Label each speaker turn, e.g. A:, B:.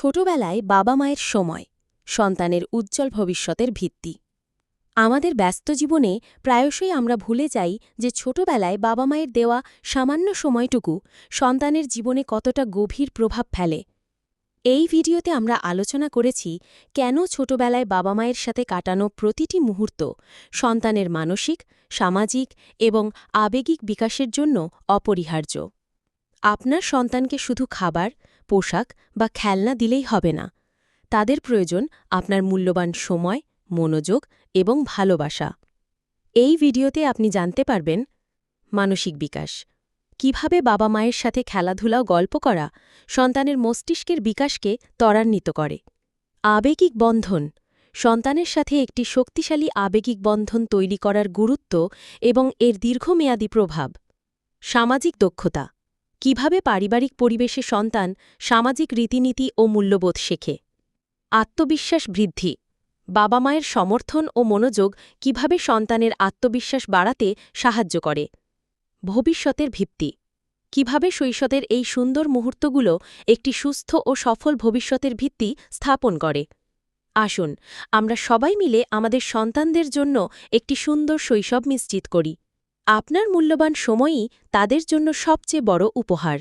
A: ছোটবেলায় বাবা মায়ের সময়, সন্তানের উজ্জ্বল ভবিষ্যতের ভিত্তি। আমাদের ব্যস্ত জীবনে প্রায়শই আমরা ভুলে যাই যে ছোটবেলায় বাবা মায়ের দেওয়া সামান্য সময়টুকু সন্তানের জীবনে কতটা গভীর প্রভাব ফেলে। এই ভিডিওতে আমরা আলোচনা করেছি কেন ছোটবেলায় বাবা মায়ের সাথে কাটানো প্রতিটি মুহূর্ত সন্তানের মানসিক, সামাজিক এবং আবেগিক বিকাশের জন্য অপরিহার্য। আপনার সন্তানকে শুধু খাবার, পোশাক বা খেলনা দিলেই হবে না। তাদের প্রয়োজন আপনার মূল্যবান সময়, মনোযোগ এবং ভালোবাসা। এই ভিডিওতে আপনি জানতে পারবেন মানসিক বিকাশ। কীভাবে বাবা মায়ের সাথে খেলাধুলা গল্প করা সন্তানের মস্তিষ্কের বিকাশকে ত্বরান্বিত করে। আবেগিক বন্ধন। সন্তানের সাথে একটি শক্তিশালী আবেগিক বন্ধন তৈরি করার গুরুত্ব এবং এর দীর্ঘমেয়াদী প্রভাব। সামাজিক দক্ষতা। কীভাবে পারিবারিক পরিবেশে সন্তান সামাজিক রীতিনীতি ও মূল্যবোধ শেখে? আত্মবিশ্বাস বৃদ্ধি। বাবা মায়ের সমর্থন ও মনোযোগ কীভাবে সন্তানের আত্মবিশ্বাস বাড়াতে সাহায্য করে? ভবিষ্যতের ভিত্তি। কীভাবে শৈশবের এই সুন্দর মুহূর্তগুলো একটি সুস্থ ও সফল ভবিষ্যতের ভিত্তি স্থাপন করে? আসুন, আমরা সবাই মিলে আমাদের সন্তানদের জন্য একটি সুন্দর শৈশব নিশ্চিত করি। আপনার মূল্যবান সময়ই তাদের জন্য সবচেয়ে বড় উপহার।